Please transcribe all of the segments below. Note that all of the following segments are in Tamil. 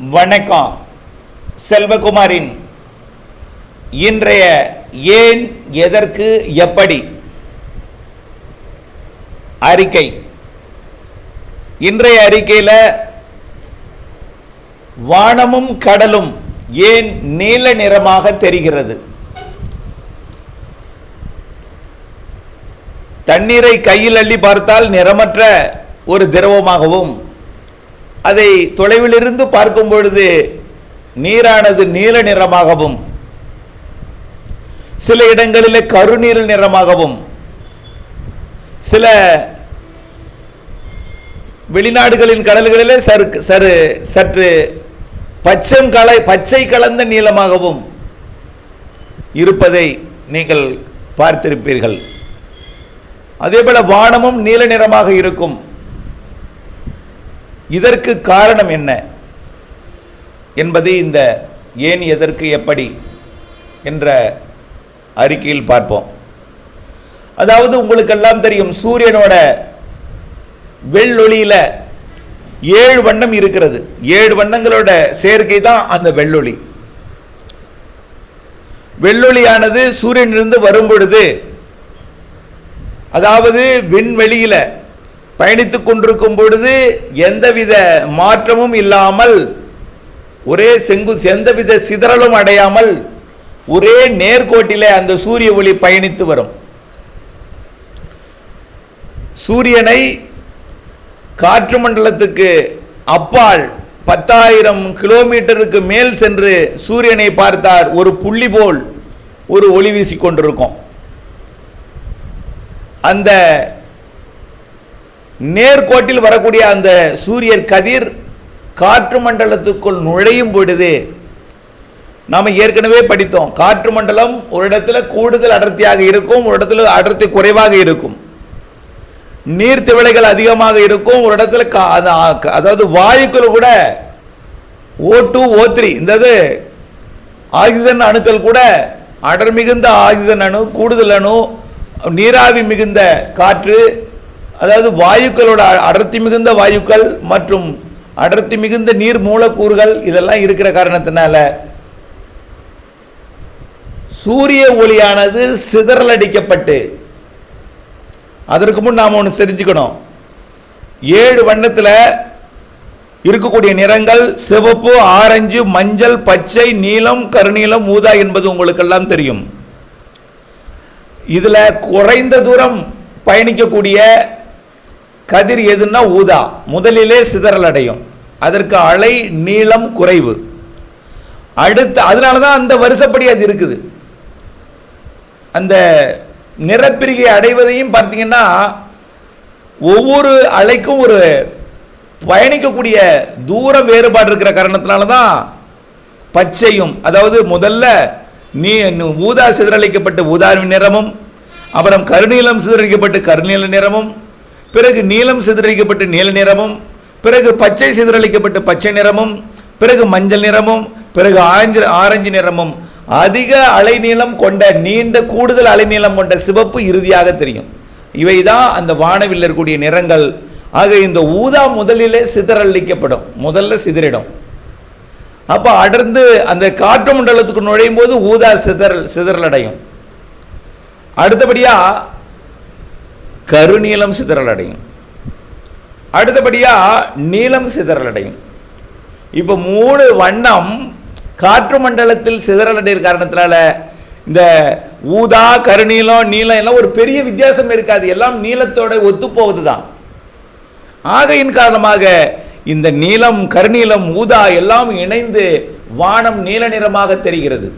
வணக்கம் செல்வகுமாரின் இன்றைய ஏன் எதற்கு எப்படி அறிக்கை. இன்றைய அறிக்கையில் வானமும் கடலும் ஏன் நீல நிறமாக தெரிகிறது? தண்ணீரை கையில் அள்ளி பார்த்தால் நிறமற்ற ஒரு திரவமாகவும் அதை தொலைவிலிருந்து பார்க்கும் பொழுது நீரானது நீல நிறமாகவும் சில இடங்களில் கருநீல நிறமாகவும் சில வெளிநாடுகளின் கடல்களிலே சரு சரு சற்று பச்சம் கலை பச்சை கலந்த நீளமாகவும் இருப்பதை நீங்கள் பார்த்திருப்பீர்கள். அதேபோல வானமும் நீல நிறமாக இருக்கும். இதற்கு காரணம் என்ன என்பதை இந்த ஏன் எதற்கு எப்படி என்ற அறிக்கையில் பார்ப்போம். அதாவது உங்களுக்கெல்லாம் தெரியும் சூரியனோட வெள்ளொளியில் ஏழு வண்ணம் இருக்கிறது. ஏழு வண்ணங்களோட சேர்க்கை தான் அந்த வெள்ளொளி. வெள்ளொளியானது சூரியனிலிருந்து வரும் பொழுது அதாவது விண்வெளியில் பயணித்துக் கொண்டிருக்கும் பொழுது எந்தவித மாற்றமும் இல்லாமல் ஒரே செங்கு எந்தவித சிதறலும் அடையாமல் ஒரே நேர்கோட்டிலே அந்த சூரிய ஒளி பயணித்து வரும். சூரியனை காற்று மண்டலத்துக்கு அப்பால் பத்தாயிரம் கிலோமீட்டருக்கு மேல் சென்று சூரியனை பார்த்தார் ஒரு புள்ளி போல் ஒரு ஒளி வீசிக்கொண்டிருக்கும் அந்த நேர்கோட்டில் வரக்கூடிய அந்த சூரியர் கதிர் காற்று மண்டலத்துக்குள் நுழையும் பொழுது நாம் ஏற்கனவே படித்தோம் காற்று மண்டலம் ஒரு இடத்துல கூடுதல் அடர்த்தியாக இருக்கும் ஒரு இடத்துல அடர்த்தி குறைவாக இருக்கும். நீர்த்திவளைகள் அதிகமாக இருக்கும் ஒரு இடத்துல கா- அதாவது வாயுக்கள் கூட ஓ டூ ஓ த்ரீ இந்த இது ஆக்சிஜன் அணுக்கள் கூட அடர் மிகுந்த ஆக்சிஜன் அணு கூடுதல் அணு நீராவி மிகுந்த காற்று அதாவது வாயுக்களோட அடர்த்தி மிகுந்த வாயுக்கள் மற்றும் அடர்த்தி மிகுந்த நீர் மூலக்கூறுகள் இதெல்லாம் இருக்கிற காரணத்தினால சூரிய ஒளியானது சிதறலடிக்கப்பட்டு அதற்கு முன் நாம் ஒன்று தெரிஞ்சுக்கணும். ஏழு வண்ணத்தில் இருக்கக்கூடிய நிறங்கள் சிவப்பு ஆரஞ்சு மஞ்சள் பச்சை நீலம் கருநீலம் ஊதா என்பது உங்களுக்கெல்லாம் தெரியும். இதில் குறைந்த தூரம் பயணிக்கக்கூடிய கதிர் எதுன்னா ஊதா. முதலிலே சிதறல் அடையும் அதற்கு அலை நீளம் குறைவு. அடுத்து அதனால தான் அந்த வருஷப்படி அது இருக்குது. அந்த நிறப்பிரிகை அடைவதையும் பார்த்தீங்கன்னா ஒவ்வொரு அலைக்கும் ஒரு பயணிக்கக்கூடிய தூர வேறுபாடு இருக்கிற காரணத்தினால தான் பச்சையும் அதாவது முதல்ல நீ ஊதா சிதறளிக்கப்பட்டு ஊதா நிறமும் அப்புறம் கருநீலம் சிதறளிக்கப்பட்டு கருநீல நிறமும் பிறகு நீலம் சிதறடிக்கப்பட்டு நீல நிறமும் பிறகு பச்சை சிதறளிக்கப்பட்டு பச்சை நிறமும் பிறகு மஞ்சள் நிறமும் பிறகு ஆரஞ்சு ஆரஞ்சு நிறமும். அதிக அலைநீளம் கொண்ட நீண்ட கூடுதல் அலைநீளம் கொண்ட சிவப்பு இறுதியாக தெரியும். இவை தான் அந்த வானவில் இருக்கக்கூடிய நிறங்கள். ஆக இந்த ஊதா முதலிலே சிதறளிக்கப்படும் முதல்ல சிதறிடும். அப்போ அடர்ந்து அந்த காற்று மண்டலத்துக்கு நுழையும் போது ஊதா சிதறல் சிதறலடையும். அடுத்தபடியாக கருநீளம் கருநீலம் சிதறல் அடையும் அடுத்தபடியாக நீலம் சிதறல் அடையும் இப்போ மூணு வண்ணம் காற்று மண்டலத்தில் சிதறல் அடைய காரணத்தினால இந்த ஊதா கருநீலம் நீளம் எல்லாம் ஒரு பெரிய வித்தியாசம் இருக்காது. எல்லாம் நீளத்தோட ஒத்துப்போவது தான் ஆகையின் காரணமாக இந்த நீலம் கருநீளம் ஊதா எல்லாம் இணைந்து வானம் நீல நிறமாக தெரிகிறது.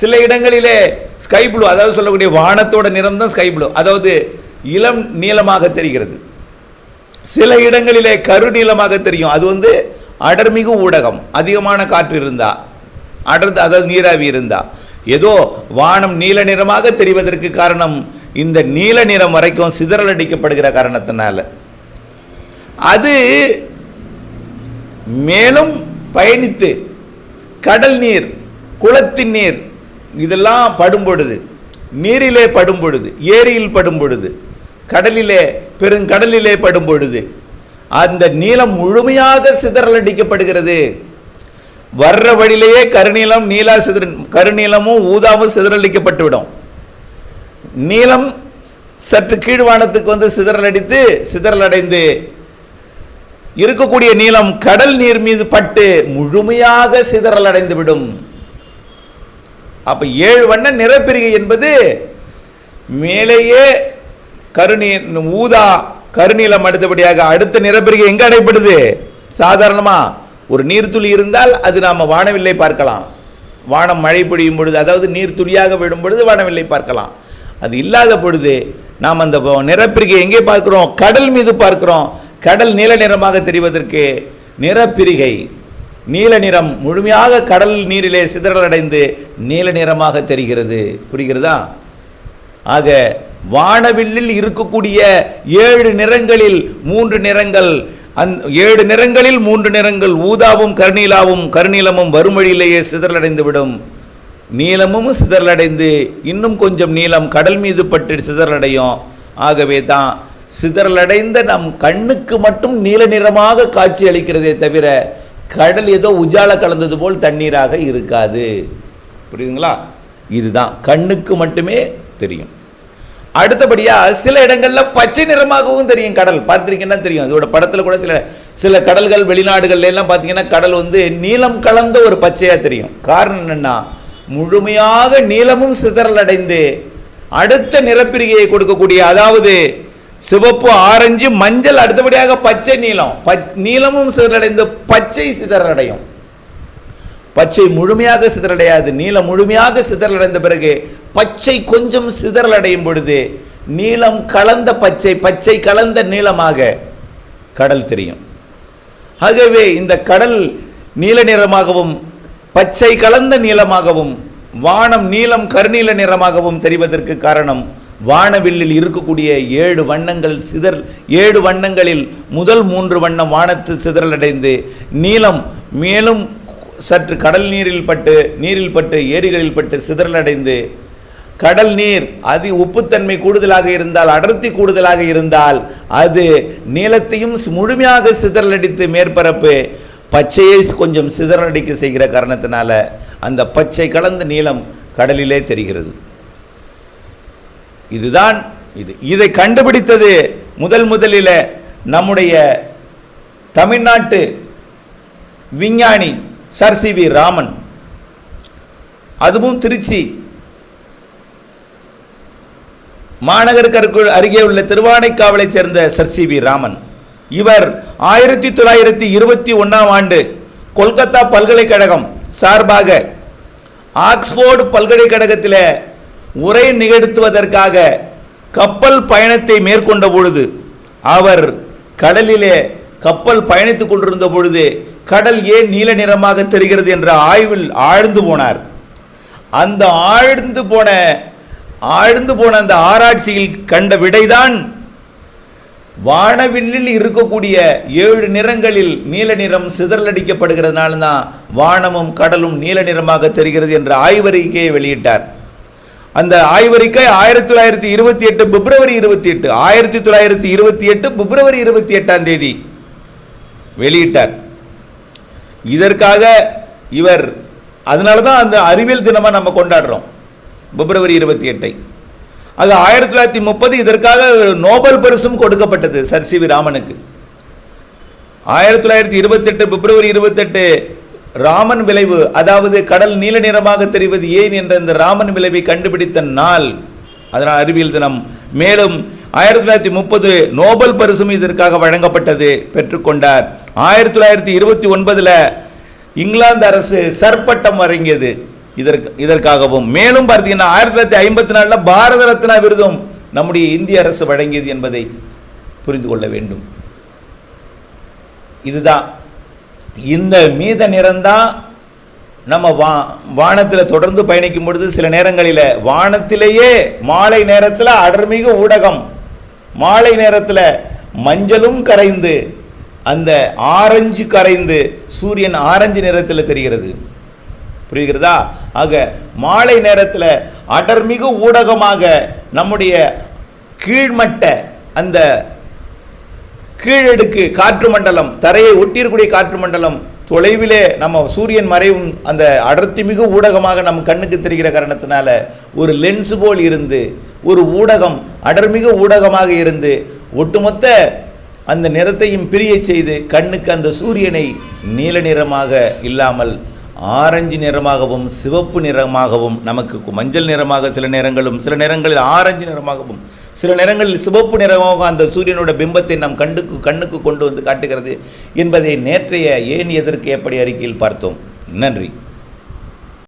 சில இடங்களிலே ஸ்கை ப்ளூ அதாவது சொல்லக்கூடிய வானத்தோட நிறம் தான் ஸ்கை ப்ளூ அதாவது இளம் நீளமாக தெரிகிறது. சில இடங்களிலே கருநீளமாக தெரியும். அது வந்து அடர்மிகு ஊடகம். அதிகமான காற்று இருந்தா அடர்ந்து அதாவது நீராவி இருந்தா. ஏதோ வானம் நீல நிறமாக தெரிவதற்கு காரணம் இந்த நீல நிறம் வரைக்கும் சிதறல் அடிக்கப்படுகிற காரணத்தினால. அது மேலும் பயணித்து கடல் நீர் குளத்தின் நீர் இதெல்லாம் படும் பொழுது நீரிலே படும் பொழுது ஏரியில் படும் பொழுது கடலிலே பெருங்கடலிலே படும் பொழுது அந்த நீளம் முழுமையாக சிதறல் அடிக்கப்படுகிறது வர்ற வழியிலேயே கருநீலம் நீலா சிதற கருநீலமும் ஊதாவும் சிதறடிக்கப்பட்டுவிடும் நீளம் சற்று கீழ்வானத்துக்கு வந்து சிதறல் அடித்து சிதறல் அடைந்து இருக்கக்கூடிய நீளம் கடல் நீர் மீது பட்டு முழுமையாக சிதறல் அடைந்துவிடும் விடும் அப்போ ஏழு வண்ண நிறப்பிரிகை என்பது மேலேயே கருநீர் ஊதா கருநீலம் அடுத்தபடியாக அடுத்த நிறப்பிரிகை எங்கே அடைப்படுது சாதாரணமாக ஒரு நீர்த்துளி இருந்தால் அது நாம் வானவில்லை பார்க்கலாம். வானம் மழை பொழியும் பொழுது அதாவது நீர் துளியாக விடும் பொழுது வானவில்லை பார்க்கலாம். அது இல்லாத பொழுது நாம் அந்த நிறப்பிரிகை எங்கே பார்க்குறோம்? கடல் மீது பார்க்குறோம். கடல் நீல நிறமாக தெரிவதற்கு நிறப்பிரிகை. நீல நிறம் முழுமையாக கடல் நீரிலே சிதறலடைந்து நீல நிறமாக தெரிகிறது. புரிகிறதா? ஆக வானவில்லில் இருக்கக்கூடிய ஏழு நிறங்களில் மூன்று நிறங்கள் அந் ஏழு நிறங்களில் மூன்று நிறங்கள் ஊதாவும் கருநீலாவும் கருநீலமும் வறுமொழியிலேயே சிதறலடைந்து விடும் நீலமும் சிதறலடைந்து இன்னும் கொஞ்சம் நீளம் கடல் மீது பட்டு சிதறலடையும். ஆகவே தான் சிதறலடைந்த நம் கண்ணுக்கு மட்டும் நீல நிறமாக காட்சி அளிக்கிறதே தவிர கடல் ஏதோ உஜால கலந்தது போல் தண்ணீராக இருக்காது. புரியுதுங்களா? இதுதான். கண்ணுக்கு மட்டுமே தெரியும். அடுத்தபடியாக சில இடங்களில் பச்சை நிறமாகவும் தெரியும் கடல். பார்த்துருக்கீங்கன்னா தெரியும்? இதோட படத்தில் கூட சில சில கடல்கள் வெளிநாடுகள்ல எல்லாம் பார்த்தீங்கன்னா கடல் வந்து நீளம் கலந்த ஒரு பச்சையாக தெரியும். காரணம் என்னென்னா முழுமையாக நீளமும் சிதறல் அடைந்து அடுத்த நிறப்பிரிகையை கொடுக்கக்கூடிய அதாவது சிவப்பு ஆரஞ்சு மஞ்சள் அடுத்தபடியாக பச்சை நீளம். பச் நீளமும் சிதறடைந்து பச்சை சிதறடையும். பச்சை முழுமையாக சிதறடையாது நீளம் முழுமையாக சிதறலடைந்த பிறகு பச்சை கொஞ்சம் சிதறலடையும் பொழுது நீளம் கலந்த பச்சை பச்சை கலந்த நீளமாக கடல் தெரியும். ஆகவே இந்த கடல் நீல நிறமாகவும் பச்சை கலந்த நீளமாகவும் வானம் நீளம் கருநீல நிறமாகவும் தெரிவதற்கு காரணம் வானவில்லில் இருக்கக்கூடிய ஏழு வண்ணங்கள் சிதறல் ஏழு வண்ணங்களில் முதல் மூன்று வண்ணம் வானத்து சிதறலடைந்து நீளம் மேலும் சற்று கடல் நீரில் பட்டு நீரில் பட்டு ஏரிகளில் பட்டு சிதறலடைந்து கடல் நீர் அதி உப்புத்தன்மை கூடுதலாக இருந்தால் அடர்த்தி கூடுதலாக இருந்தால் அது நீளத்தையும் முழுமையாக சிதறலடித்து மேற்பரப்பு பச்சையை கொஞ்சம் சிதறலடிக்க செய்கிற காரணத்தினால அந்த பச்சை கலந்த நீளம் கடலிலே தெரிகிறது. இதுதான் இது. இதை கண்டுபிடித்தது முதல் முதலில் நம்முடைய தமிழ்நாட்டு விஞ்ஞானி சர் சி வி ராமன். அதுவும் திருச்சி மாநகருக்கு அருகே உள்ள திருவானைக்காவலைச் சேர்ந்த சர் சி வி ராமன். இவர் ஆயிரத்தி தொள்ளாயிரத்தி இருபத்தி ஒன்றாம் ஆண்டு கொல்கத்தா பல்கலைக்கழகம் சார்பாக ஆக்ஸ்போர்டு பல்கலைக்கழகத்தில் உரை நிகழ்த்துவதற்காக கப்பல் பயணத்தை மேற்கொண்ட பொழுது அவர் கடலிலே கப்பல் பயணித்துக் கொண்டிருந்த பொழுது கடல் ஏன் நீல நிறமாக தெரிகிறது என்ற ஆய்வில் ஆழ்ந்து போனார். அந்த ஆழ்ந்து போன ஆழ்ந்து போன அந்த ஆராய்ச்சியில் கண்ட விடைதான் வானவில்லில் இருக்கக்கூடிய ஏழு நிறங்களில் நீல நிறம் சிதறலடிக்கப்படுகிறதுனால தான் வானமும் கடலும் நீல நிறமாக தெரிகிறது என்ற ஆய்வறிக்கையை வெளியிட்டார். அந்த ஆய்வறிக்கை ஆயிரத்தி தொள்ளாயிரத்தி இருபத்தி எட்டு பிப்ரவரி இருபத்தி எட்டு ஆயிரத்தி தொள்ளாயிரத்தி இருபத்தி எட்டு பிப்ரவரி இருபத்தி எட்டாம் தேதி வெளியிட்டார். இதற்காக இவர் அதனால தான் அந்த அறிவியல் தினமாக நம்ம கொண்டாடுறோம் பிப்ரவரி இருபத்தி எட்டை. அது ஆயிரத்தி தொள்ளாயிரத்தி முப்பது இதற்காக நோபல் பரிசும் கொடுக்கப்பட்டது சர் சி வி ராமனுக்கு. ஆயிரத்தி தொள்ளாயிரத்தி இருபத்தெட்டு பிப்ரவரி இருபத்தெட்டு ராமன் விளைவு அதாவது கடல் நீல நிறமாக தெரிவது ஏன் என்ற இந்த ராமன் விளைவை கண்டுபிடித்த நாள்? அதனால் அறிவியல் தினம். மேலும் ஆயிரத்தி தொள்ளாயிரத்தி முப்பது நோபல் பரிசும் இதற்காக வழங்கப்பட்டது பெற்றுக்கொண்டார். ஆயிரத்தி தொள்ளாயிரத்தி இருபத்தி ஒன்பதில் இங்கிலாந்து அரசு சர்பட்டம் வழங்கியது. இதற்கு இதற்காகவும். மேலும் பார்த்தீங்கன்னா ஆயிரத்தி தொள்ளாயிரத்தி ஐம்பத்தி நாலில் பாரத ரத்னா விருதும் நம்முடைய இந்திய அரசு வழங்கியது என்பதை புரிந்து கொள்ள வேண்டும். இதுதான். இந்த மீத நிறந்தான் நம்ம வா வானத்தில் தொடர்ந்து பயணிக்கும் பொழுது சில நேரங்களில் வானத்திலேயே மாலை நேரத்தில் அடர்மிகு ஊடகம். மாலை நேரத்தில் மஞ்சளும் கரைந்து அந்த ஆரஞ்சு கரைந்து சூரியன் ஆரஞ்சு நிறத்தில் தெரிகிறது. புரிகிறதா? ஆக மாலை நேரத்தில் அடர்மிகு ஊடகமாக நம்முடைய கீழ்மட்ட அந்த கீழடுக்கு காற்று மண்டலம் தரையை ஒட்டியிருக்கூடிய காற்று மண்டலம் தொலைவிலே நம்ம சூரியன் மறைவும் அந்த அடர்த்தி மிகு ஊடகமாக நம் கண்ணுக்கு தெரிகிற காரணத்தினால ஒரு லென்ஸ் போல் இருந்து ஒரு ஊடகம் அடர்மிகு ஊடகமாக இருந்து ஒட்டுமொத்த அந்த நிறத்தையும் பிரியச் செய்து கண்ணுக்கு அந்த சூரியனை நீல நிறமாக இல்லாமல் ஆரஞ்சு நிறமாகவும் சிவப்பு நிறமாகவும் நமக்கு மஞ்சள் நிறமாக சில நேரங்களும் சில நேரங்களில் ஆரஞ்சு நிறமாகவும் சில நேரங்களில் சிவப்பு நிறமாக அந்த சூரியனோட பிம்பத்தை நம் கண்ணுக்கு கண்ணுக்கு கொண்டு வந்து காட்டுகிறது என்பதை நேற்றைய ஏன் எதற்கு எப்படி அறிக்கையில் பார்த்தோம்? நன்றி.